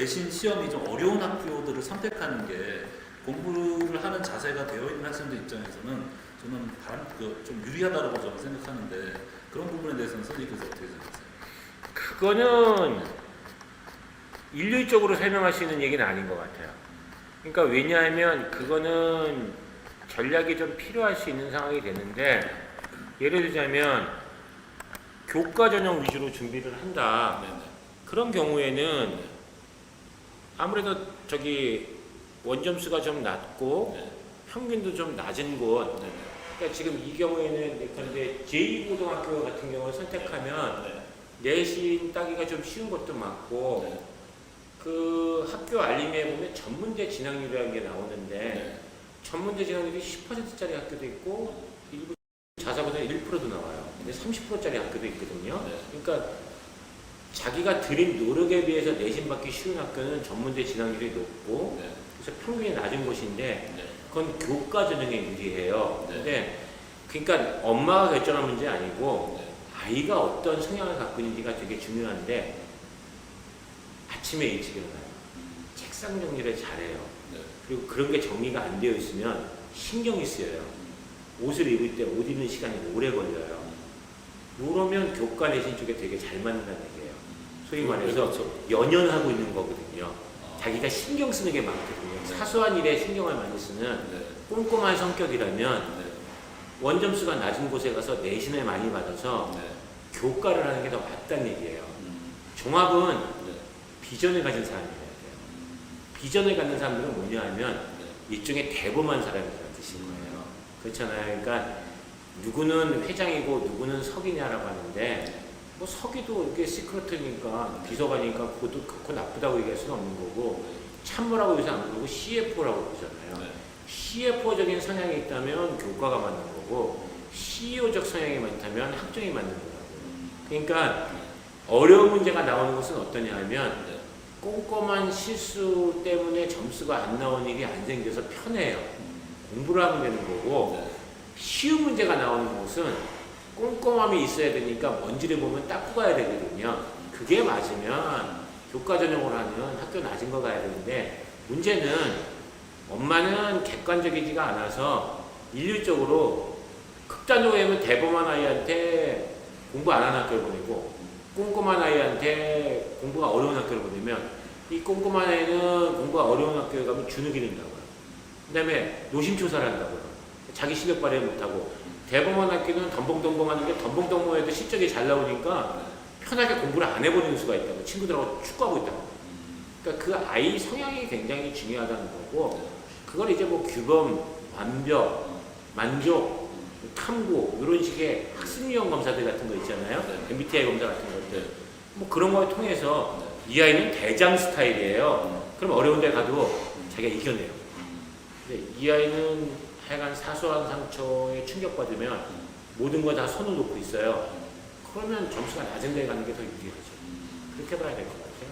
내신 시험이 좀 어려운 학교들을 선택하는 게 공부를 하는 자세가 되어 있는 학생들 입장에서는 저는 바람, 그, 좀 유리하다고 저는 생각하는데 그런 부분에 대해서는 선생님께서 어떻게 생각하세요? 그거는 일률적으로 설명할 수 있는 얘기는 아닌 것 같아요. 그러니까 왜냐하면 그거는 전략이 좀 필요할 수 있는 상황이 되는데 예를 들자면 교과 전형 위주로 준비를 한다. 네네. 그런 경우에는 아무래도 저기 원점수가 좀 낮고 네. 평균도 좀 낮은 곳. 네네. 그러니까 지금 이 경우에는 예컨대 제2고등학교 같은 경우를 선택하면 네. 내신 따기가 좀 쉬운 것도 많고 네. 그 학교 알림에 보면 전문대 진학률이라는 게 나오는데 네. 전문대 진학률이 10%짜리 학교도 있고 일부 자사고는 1%도 나와요. 근데 30%짜리 학교도 있거든요. 네. 그러니까 자기가 들인 노력에 비해서 내신 받기 쉬운 학교는 전문대 진학률이 높고 네. 그래서 평균이 낮은 곳인데 네. 그건 교과 전형에 유리해요. 네. 근데 그러니까 엄마가 결정한 문제 아니고 네. 아이가 어떤 성향을 갖고 있는지가 되게 중요한데 아침에 일찍 일어나요. 책상 정리를 잘해요. 네. 그리고 그런 게 정리가 안 되어 있으면 신경이 쓰여요. 옷을 입을 때 옷 입는 시간이 오래 걸려요. 이러면 교과 내신 쪽에 되게 잘 맞는다는 얘기예요. 소위 말해서 그렇죠. 연연 하고 있는 거거든요. 아. 자기가 신경 쓰는 게 많거든요. 네. 사소한 일에 신경을 많이 쓰는 네. 꼼꼼한 성격이라면 네. 원점수가 낮은 곳에 가서 내신을 많이 받아서 네. 교과를 하는 게 더 맞다는 얘기예요. 음. 종합은 네. 비전을 가진 사람이어야 돼요. 비전을 갖는 사람들은 뭐냐 하면 네. 일종의 대범한 사람이라는 뜻인 거예요. 그렇잖아요. 그러니까 누구는 회장이고 누구는 석이냐라고 하는데 뭐 석이도 이렇게 시크러트니까 비서관이니까 그것도 그렇고 나쁘다고 얘기할 수는 없는 거고 참모라고 요새 안 부르고 CFO라고 부르잖아요. 네. CFO적인 성향이 있다면 교과가 맞는 거고 CEO적 성향이 많다면 학종이 맞는 거라고. 그러니까 어려운 문제가 나오는 것은 어떠냐 하면 네. 꼼꼼한 실수 때문에 점수가 안 나오는 일이 안 생겨서 편해요. 공부를 하면 되는 거고 네. 쉬운 문제가 나오는 곳은 꼼꼼함이 있어야 되니까 먼지를 보면 닦고 가야 되거든요. 그게 맞으면 교과 전형으로 하면 학교 낮은 거 가야 되는데 문제는 엄마는 객관적이지가 않아서 일률적으로 극단적으로 하면 대범한 아이한테 공부 안 하는 학교를 보내고 꼼꼼한 아이한테 공부가 어려운 학교를 보내면 이 꼼꼼한 아이는 공부가 어려운 학교에 가면 주눅이 든다고요. 그 다음에 노심초사를 한다고요. 자기 실력 발휘 못하고 대범한 학교는 덤벙덤벙 하는데 덤벙덤벙 해도 실적이 잘 나오니까 편하게 공부를 안 해버리는 수가 있다고 친구들하고 축구하고 있다고. 그러니까 그 아이 성향이 굉장히 중요하다는 거고 그걸 이제 뭐 규범, 완벽, 만족, 탐구 이런 식의 학습 유형 검사들 같은 거 있잖아요. 네. MBTI 검사 같은 것들. 네. 뭐 그런 걸 통해서 이 아이는 대장 스타일이에요. 그럼 어려운 데 가도 자기가 이겨내요. 근데 이 아이는 하여간 사소한 상처에 충격받으면 모든 거 다 손을 놓고 있어요. 그러면 점수가 낮은 데 가는 게 더 유리하죠. 그렇게 봐야 될 것 같아요.